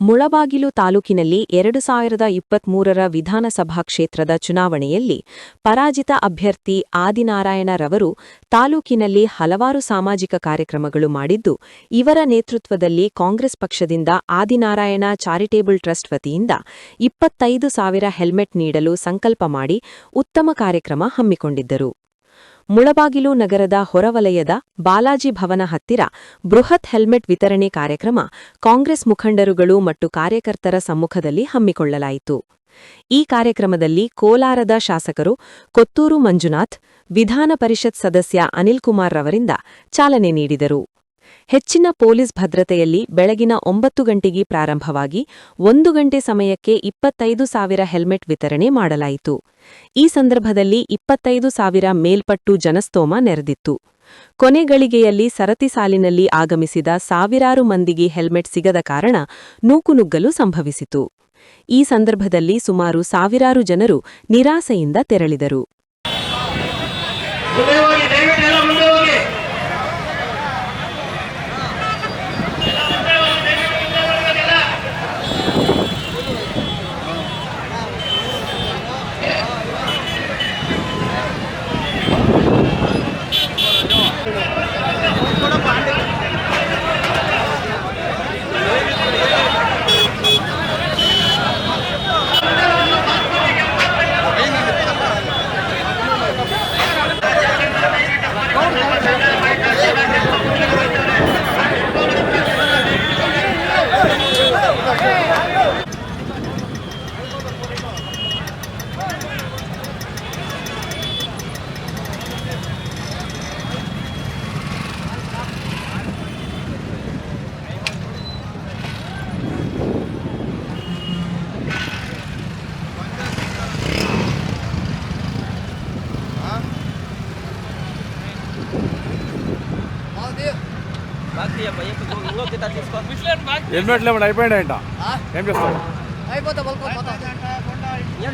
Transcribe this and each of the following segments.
ಮುಳಬಾಗಿಲು ತಾಲೂಕಿನಲ್ಲಿ ಎರಡು ಸಾವಿರದ ಇಪ್ಪತ್ಮೂರರ ವಿಧಾನಸಭಾ ಕ್ಷೇತ್ರದ ಚುನಾವಣೆಯಲ್ಲಿ ಪರಾಜಿತ ಅಭ್ಯರ್ಥಿ ಆದಿನಾರಾಯಣರವರು ತಾಲೂಕಿನಲ್ಲಿ ಹಲವಾರು ಸಾಮಾಜಿಕ ಕಾರ್ಯಕ್ರಮಗಳು ಮಾಡಿದ್ದು, ಇವರ ನೇತೃತ್ವದಲ್ಲಿ ಕಾಂಗ್ರೆಸ್ ಪಕ್ಷದಿಂದ ಆದಿನಾರಾಯಣ ಚಾರಿಟೇಬಲ್ ಟ್ರಸ್ಟ್ ವತಿಯಿಂದ ಇಪ್ಪತ್ತೈದು ಸಾವಿರ ಹೆಲ್ಮೆಟ್ ನೀಡಲು ಸಂಕಲ್ಪ ಮಾಡಿ ಉತ್ತಮ ಕಾರ್ಯಕ್ರಮ ಹಮ್ಮಿಕೊಂಡಿದ್ದರು. ಮುಳಬಾಗಿಲು ನಗರದ ಹೊರವಲಯದ ಬಾಲಾಜಿ ಭವನ ಹತ್ತಿರ ಬೃಹತ್ ಹೆಲ್ಮೆಟ್ ವಿತರಣೆ ಕಾರ್ಯಕ್ರಮ ಕಾಂಗ್ರೆಸ್ ಮುಖಂಡರುಗಳು ಮತ್ತು ಕಾರ್ಯಕರ್ತರ ಸಮ್ಮುಖದಲ್ಲಿ ಹಮ್ಮಿಕೊಳ್ಳಲಾಯಿತು. ಈ ಕಾರ್ಯಕ್ರಮದಲ್ಲಿ ಕೋಲಾರದ ಶಾಸಕರು ಕೊತ್ತೂರು ಮಂಜುನಾಥ್, ವಿಧಾನ ಪರಿಷತ್ ಸದಸ್ಯ ಅನಿಲ್ ಕುಮಾರ್ ರವರಿಂದ ಚಾಲನೆ ನೀಡಿದರು. ಹೆಚ್ಚಿನ ಪೊಲೀಸ್ ಭದ್ರತೆಯಲ್ಲಿ ಬೆಳಗಿನ ಒಂಬತ್ತು ಗಂಟೆಗೆ ಪ್ರಾರಂಭವಾಗಿ ಒಂದು ಗಂಟೆ ಸಮಯಕ್ಕೆ ಇಪ್ಪತ್ತೈದು ಸಾವಿರ ಹೆಲ್ಮೆಟ್ ವಿತರಣೆ ಮಾಡಲಾಯಿತು. ಈ ಸಂದರ್ಭದಲ್ಲಿ ಇಪ್ಪತ್ತೈದು ಸಾವಿರ ಮೇಲ್ಪಟ್ಟು ಜನಸ್ತೋಮ ನೆರೆದಿತ್ತು. ಕೊನೆಗಳಿಗೆಯಲ್ಲಿ ಸರತಿ ಸಾಲಿನಲ್ಲಿ ಆಗಮಿಸಿದ ಸಾವಿರಾರು ಮಂದಿಗೆ ಹೆಲ್ಮೆಟ್ ಸಿಗದ ಕಾರಣ ನೂಕುನುಗ್ಗಲು ಸಂಭವಿಸಿತು. ಈ ಸಂದರ್ಭದಲ್ಲಿ ಸುಮಾರು ಸಾವಿರಾರು ಜನರು ನಿರಾಸೆಯಿಂದ ತೆರಳಿದರು ಮುಂದೆ ಹೋಗಿ ದಯವಿಟ್ಟು ಎಲ್ಲ ಮುಂದೆ ಹೋಗಿ హెల్మెట్ లేమండి అయిపోయింది అంట ఏం చేస్తావు అయిపోతే పలుకో పోతా. ఏం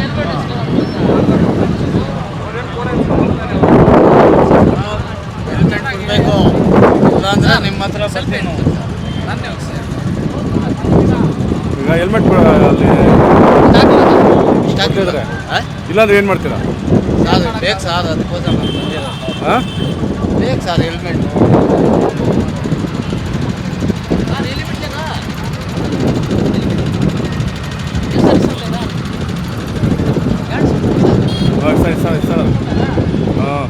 ಹೆಲ್ಮೆಟ್ ಅಲ್ಲಿ ಕೊಟ್ಟಿದ್ರೆ ಇಲ್ಲಾಂದ್ರೆ ಏನು ಮಾಡ್ತೀರಾ? ಸರ್ ಬೇಕು ಸರ್ ಅದಕ್ಕೋಸ್ಕರ ನಾನು ಬಂದಿಲ್ಲ ಆ? ಬೇಕು ಸರ್ ಹೆಲ್ಮೆಟ್ ಸರಿ ಸರಿ ಸರ್ ಹಾಂ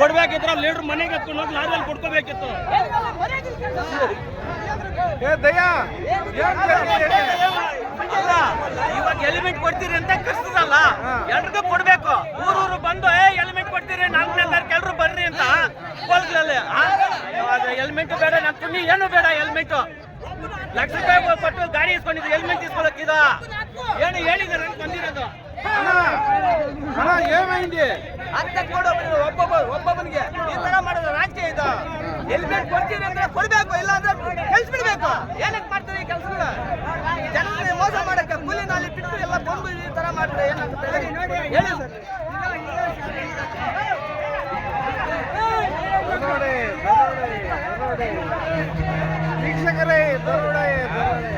ಕೊಡ್ಬೇಕಿದ್ರೆ ಲೀಡರ್ ಮನೆಗೆ ಎತ್ಕೊಂಡು ಹೋಗಿ ಲಾರಿಯಲ್ಲಿ ಕೊಡ್ಕೋಬೇಕಿತ್ತು. ಇವಾಗ ಎಲಿಮೆಂಟ್ ಕೊಡ್ತೀರಿ ಅಂತ ಕಷ್ಟದಲ್ಲ ಎಲ್ರಿಗೂ ಕೊಡ್ಬೇಕು. ಊರೂರು ಬಂದು ಏ ಎಲಿಮೆಂಟ್ ಕೊಡ್ತೀರಿ ನಾಲ್ಕನೇ ತಾರೀಕು ಎಲ್ರು ಬರ್ರಿ ಅಂತ. ಹೆಲ್ಮೆಟ್ ಬೇಡ ನನ್ ತುಂಬಿ ಏನು ಬೇಡ ಹೆಲ್ಮೆಟ್ ಲಕ್ಷ ರೂಪಾಯಿ ಕೊಟ್ಟು ಗಾಡಿ ಇಸ್ಕೊಂಡಿದ್ದು ಹೆಲ್ಮೆಟ್ ಇಸ್ಕೊಳ್ಳೋಕ್ಕಿದ ಏನು ಹೇಳಿದಾರೆ ಬಂದಿರೋದು. ಅಂತ ಕೊಡೋಬ್ರು ಒಬ್ಬೊಬ್ಬ, ಒಬ್ಬೊಬ್ಬನಿಗೆ. ಈ ತರ ಮಾಡಿದ್ರೆ ರಾಜಕೀಯ ಇದು. ಹೆಲ್ಮೆಟ್ ಕೊಡ್ತೀನಿ ಅಂದ್ರೆ ಕೊಡ್ಬೇಕು ಇಲ್ಲ ಅಂದ್ರೆ ಕೆಲ್ಸ ಬಿಡ್ಬೇಕು ಏನಕ್ಕೆ ಮಾಡ್ತೀರಿ ಈ ಕೆಲಸಗಳ ಜನರಿಗೆ ಮೋಸ ಮಾಡಕ್ಕೆ ಕೂಲಿ ಬಿಟ್ಟು ಎಲ್ಲ ಬಂದು ಈ ತರ ಮಾಡಿದ್ರೆ ಏನಾಗುತ್ತೆ ಹೇಳಿ ಸರ್. ವೀಕ್ಷಕರೇ, ದರೋಡೆ ದರೋಡೆ.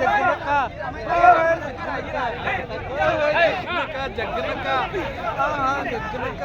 జగ్గులక్క జగ్గులక్క జగ్గులక్క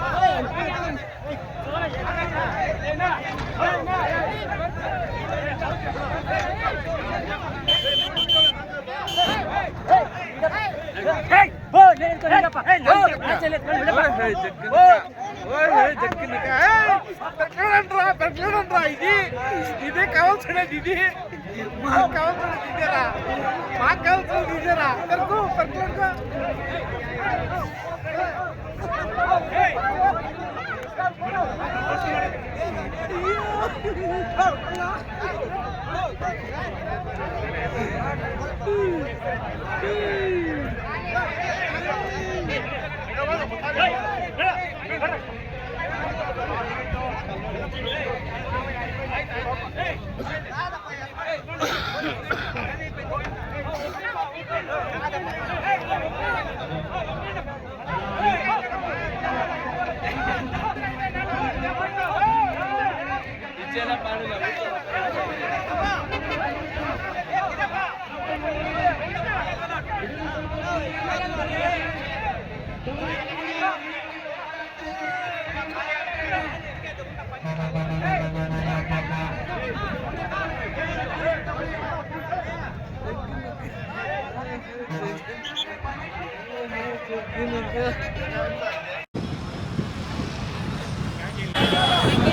జగ్గనక్క జగ్గనక్క ఇది ఇదే కావాల్సినది ఇది మాకు కావాల్సినది ఇదేరా మాకు కావాల్సినది ఇదేరా పెరుగు Hey! Thank you.